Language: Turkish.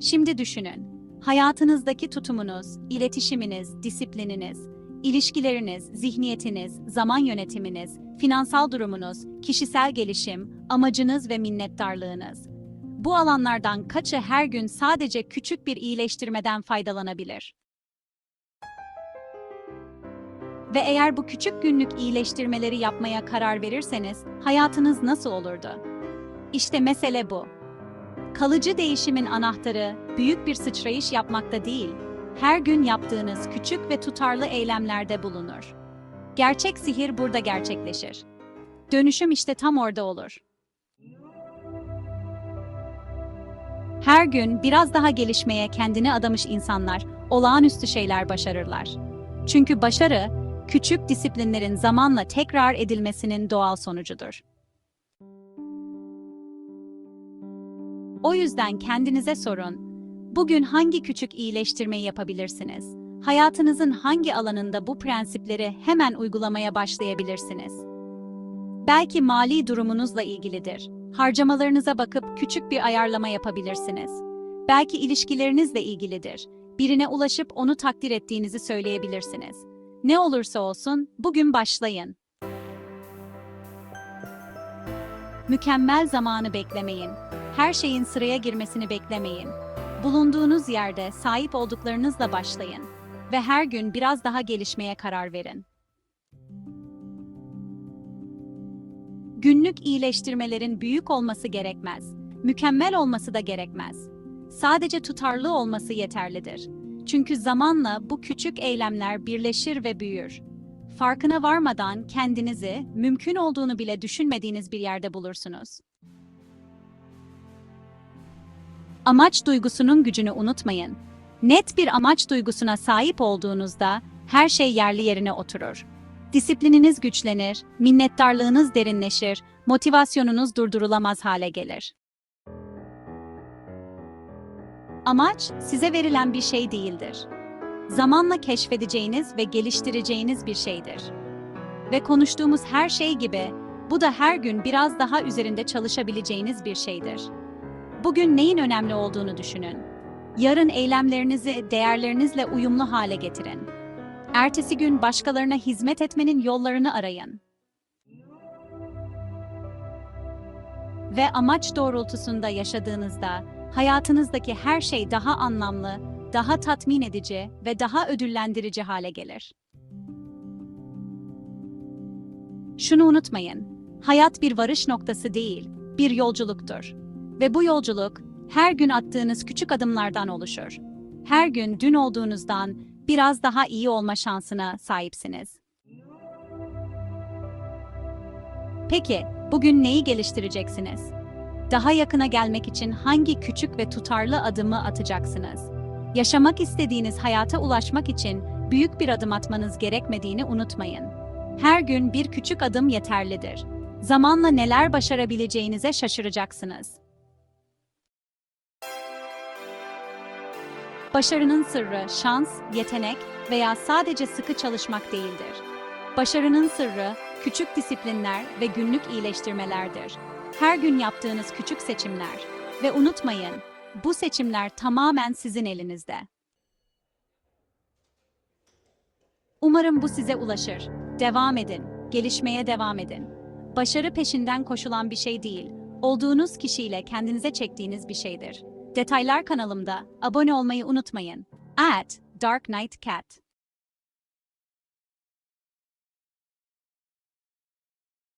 Şimdi düşünün. Hayatınızdaki tutumunuz, iletişiminiz, disiplininiz, ilişkileriniz, zihniyetiniz, zaman yönetiminiz, finansal durumunuz, kişisel gelişim, amacınız ve minnettarlığınız. Bu alanlardan kaçı her gün sadece küçük bir iyileştirmeden faydalanabilir? Ve eğer bu küçük günlük iyileştirmeleri yapmaya karar verirseniz hayatınız nasıl olurdu? İşte mesele bu. Kalıcı değişimin anahtarı büyük bir sıçrayış yapmakta değil, her gün yaptığınız küçük ve tutarlı eylemlerde bulunur. Gerçek sihir burada gerçekleşir. Dönüşüm işte tam orada olur. Her gün biraz daha gelişmeye kendini adamış insanlar olağanüstü şeyler başarırlar. Çünkü başarı, küçük disiplinlerin zamanla tekrar edilmesinin doğal sonucudur. O yüzden kendinize sorun. Bugün hangi küçük iyileştirmeyi yapabilirsiniz? Hayatınızın hangi alanında bu prensipleri hemen uygulamaya başlayabilirsiniz? Belki mali durumunuzla ilgilidir. Harcamalarınıza bakıp küçük bir ayarlama yapabilirsiniz. Belki ilişkilerinizle ilgilidir. Birine ulaşıp onu takdir ettiğinizi söyleyebilirsiniz. Ne olursa olsun bugün başlayın. Mükemmel zamanı beklemeyin. Her şeyin sıraya girmesini beklemeyin. Bulunduğunuz yerde sahip olduklarınızla başlayın ve her gün biraz daha gelişmeye karar verin. Günlük iyileştirmelerin büyük olması gerekmez. Mükemmel olması da gerekmez. Sadece tutarlı olması yeterlidir. Çünkü zamanla bu küçük eylemler birleşir ve büyür. Farkına varmadan kendinizi mümkün olduğunu bile düşünmediğiniz bir yerde bulursunuz. Amaç duygusunun gücünü unutmayın. Net bir amaç duygusuna sahip olduğunuzda her şey yerli yerine oturur. Disiplininiz güçlenir, minnettarlığınız derinleşir, motivasyonunuz durdurulamaz hale gelir. Amaç size verilen bir şey değildir. Zamanla keşfedeceğiniz ve geliştireceğiniz bir şeydir. Ve konuştuğumuz her şey gibi bu da her gün biraz daha üzerinde çalışabileceğiniz bir şeydir. Bugün neyin önemli olduğunu düşünün. Yarın eylemlerinizi değerlerinizle uyumlu hale getirin. Ertesi gün başkalarına hizmet etmenin yollarını arayın. Ve amaç doğrultusunda yaşadığınızda hayatınızdaki her şey daha anlamlı, daha tatmin edici ve daha ödüllendirici hale gelir. Şunu unutmayın. Hayat bir varış noktası değil, bir yolculuktur. Ve bu yolculuk her gün attığınız küçük adımlardan oluşur. Her gün dün olduğunuzdan biraz daha iyi olma şansına sahipsiniz. Peki, bugün neyi geliştireceksiniz? Daha yakına gelmek için hangi küçük ve tutarlı adımı atacaksınız? Yaşamak istediğiniz hayata ulaşmak için büyük bir adım atmanız gerekmediğini unutmayın. Her gün bir küçük adım yeterlidir. Zamanla neler başarabileceğinize şaşıracaksınız. Başarının sırrı şans, yetenek veya sadece sıkı çalışmak değildir. Başarının sırrı küçük disiplinler ve günlük iyileştirmelerdir. Her gün yaptığınız küçük seçimler ve unutmayın, bu seçimler tamamen sizin elinizde. Umarım bu size ulaşır. Devam edin, gelişmeye devam edin. Başarı peşinden koşulan bir şey değil, olduğunuz kişiyle kendinize çektiğiniz bir şeydir. Detaylar kanalımda. Abone olmayı unutmayın. At Dark Knight Cat